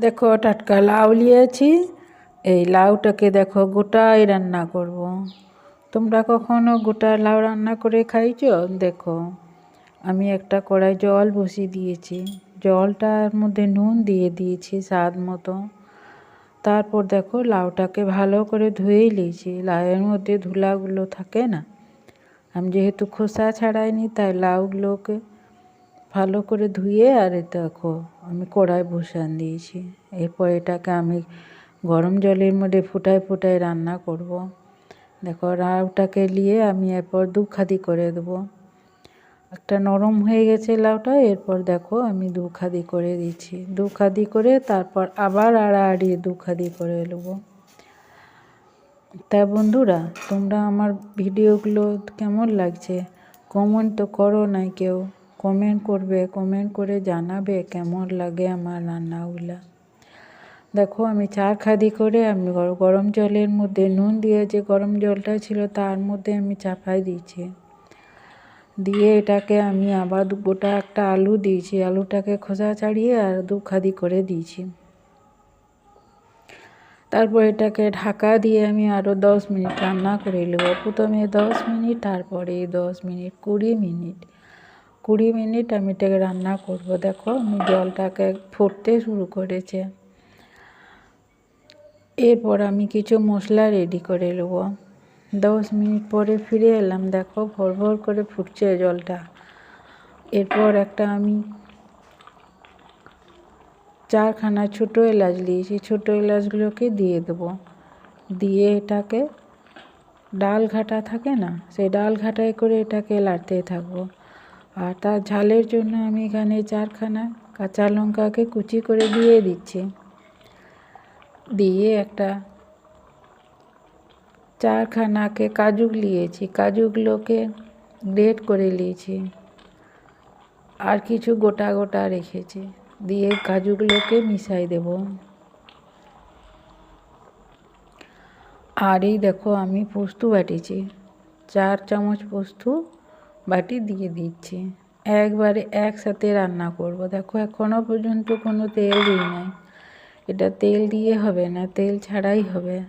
দেখো টাটকা লাউ নিয়েছি। এই লাউটাকে দেখো গোটাই রান্না করব। তোমরা কখনো গোটা লাউ রান্না করে খাইছ? দেখো, আমি একটা কড়াই জল বসিয়ে দিয়েছি। জলটার মধ্যে নুন দিয়ে দিয়েছি স্বাদ মতো। তারপর দেখো লাউটাকে ভালো করে ধুয়েই নিয়েছি। লাউয়ের মধ্যে ধুলাগুলো থাকে না? আমি যেহেতু খোসা ছাড়াইনি, তাই লাউগুলোকে ভালো করে ধুয়ে আর দেখো আমি কড়াই বসান দিয়েছি। এরপর এটাকে আমি গরম জলের মধ্যে ফুটায় ফুটায় রান্না করব। দেখো লাউটাকে নিয়ে আমি এরপর দু খাদি করে দেবো। একটা নরম হয়ে গেছে লাউটা, এরপর দেখো আমি দু খাদি করে দিচ্ছি। দু খাদি করে তারপর আবার আড়াআড়ি দু খাদি করে নেব। তা বন্ধুরা, তোমরা আমার ভিডিওগুলো কেমন লাগছে? কমেন্ট তো করো না কেউ। কমেন্ট করবে, কমেন্ট করে জানাবে কেমন লাগে আমার রান্নাগুলা। দেখো, আমি চার খাদি করে আমি গরম জলের মধ্যে নুন দিয়ে যে গরম জলটা ছিল তার মধ্যে আমি চাপাই দিয়েছি। দিয়ে এটাকে আমি আবার গোটা একটা আলু দিয়েছি। আলুটাকে খোসা ছাড়িয়ে আর দু খাদি করে দিয়েছি। তারপর এটাকে ঢাকা দিয়ে আমি আরও দশ মিনিট রান্না করে নেব। প্রথমে দশ মিনিট, তারপরে দশ মিনিট, কুড়ি মিনিট। কুড়ি মিনিট আমি এটাকে রান্না করব। দেখো, আমি জলটাকে ফুটতে শুরু করেছে। এরপর আমি কিছু মশলা রেডি করে নেব। দশ মিনিট পরে ফিরে এলাম, দেখো, ভর ভর করে ফুটছে জলটা। এরপর একটা আমি চারখানা ছোটো এলাচ দিয়েছি। ছোটো এলাচগুলোকে দিয়ে দেবো। দিয়ে এটাকে ডাল ঘাটা থাকে না, সেই ডাল ঘাটায় করে এটাকে লাড়তে থাকব। আর তার ঝালের জন্য আমি এখানে চারখানা কাঁচা লঙ্কাকে কুচি করে দিয়ে দিচ্ছি। দিয়ে একটা চারখানাকে কাজু নিয়েছি কাজুগুলোকে গ্রেট করে নিয়েছি। আর কিছু গোটা গোটা রেখেছি, দিয়ে কাজুগুলোকে মিশাই দেব। আর এই দেখো আমি পোস্ত বাটিছি চার চামচ পোস্ত বাটি দিয়ে দিচ্ছি। একবারে একসাথে রান্না করব। দেখো এখনও পর্যন্ত কোনো তেল দিই নাই। এটা তেল দিয়ে হবে না, তেল ছাড়াই হবে।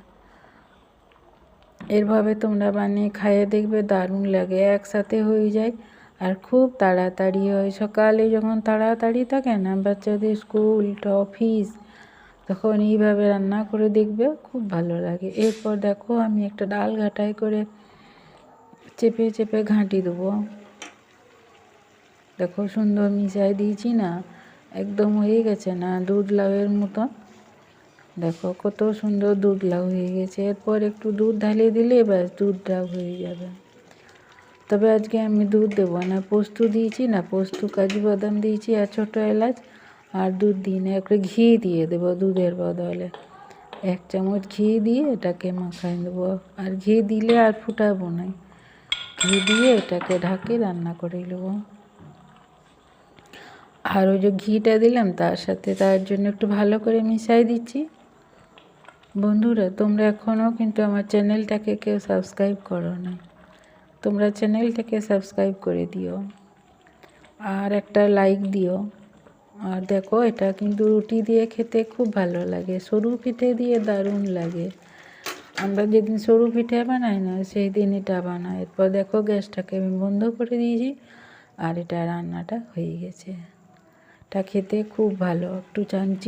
এরভাবে তোমরা বানিয়ে খাইয়ে দেখবে, দারুণ লাগে। একসাথে হয়ে যায় আর খুব তাড়াতাড়ি হয়। সকালে যখন তাড়াতাড়ি থাকে না, বাচ্চাদের স্কুল, অফিস, তখন এইভাবে রান্না করে দেখবে, খুব ভালো লাগে। এরপর দেখো, আমি একটা ডাল ঘাটাই করে চেপে চেপে ঘাঁটি দেবো। দেখো সুন্দর মিশাই দিয়েছি না, একদম হয়ে গেছে না দুধ লাউয়ের মতো। দেখো কত সুন্দর দুধ লাউ হয়ে গেছে, এরপর একটু দুধ ঢালিয়ে দিলে ব্যাস দুধটা হয়ে যাবে। তবে আজকে আমি দুধ দেবো না, পোস্ত দিয়েছি না, পোস্ত, কাজু বাদাম দিয়েছি, আর ছোটো এলাচ, আর দুধ দিই না, একটু ঘি দিয়ে দেবো দুধের বদলে। এক চামচ ঘি দিয়ে এটাকে মাখাই দেবো আর ঘি দিলে আর ফুটাবো না। ঘি দিয়ে এটাকে ঢাকে রান্না করে নেব। আর ওই যে ঘিটা দিলাম, তার সাথে তার জন্য একটু ভালো করে মিশাই দিচ্ছি। বন্ধুরা, তোমরা এখনও কিন্তু আমার চ্যানেলটাকে কেউ সাবস্ক্রাইব করো না। তোমরা চ্যানেলটাকে সাবস্ক্রাইব করে দিও। আর একটা লাইক দিও। আর দেখো, এটা কিন্তু রুটি দিয়ে খেতে খুব ভালো লাগে। সরু পিঠে দিয়ে দারুণ লাগে। আমরা যেদিন সরু পিঠে বানাই না সেই দিন এটা বানাই। এরপর দেখো গ্যাসটাকে আমি বন্ধ করে দিয়েছি আর এটা রান্নাটা হয়ে গেছে। এটা খেতে খুব ভালো, একটু চাঞ্চি